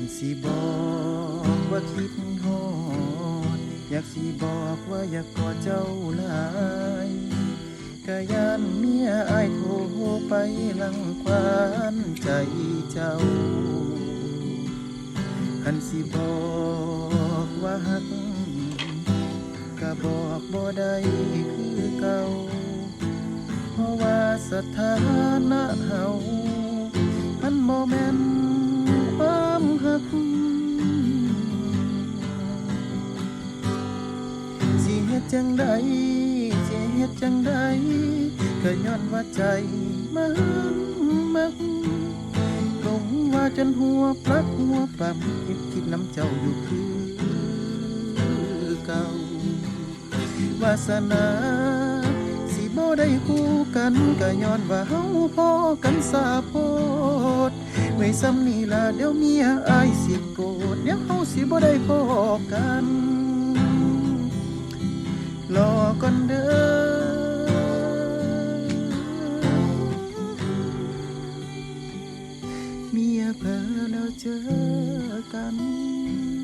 ขันสีบอกว่าคิดฮอด อยากสีบอกว่าอยากกอดเจ้าหลายกะยานเมียอายโทรไปลังควานใจเจ้าขันสิบอกว่าฮักก็บอกบ่ได้คือเก่า เพราะว่าสถานะเฮา ดจังใดสิเฮ็ดจังใดก็ย้อนว่าใจมันมักหลงว่าจนหัวปลักหัวปั๊มคิดคิดน้ำเจ้าอยู่คือเก่าวาสนาสิบ่ได้คู่กันก็ย้อนว่าเฮาพอกันสาโพดไว้ซ้ำนี่ล่ะเดี๋ยวเมียอายสิโกรธเดี๋ยวเฮาสิบ่ได้พอกัน เมียเผลอแล้วเจอกัน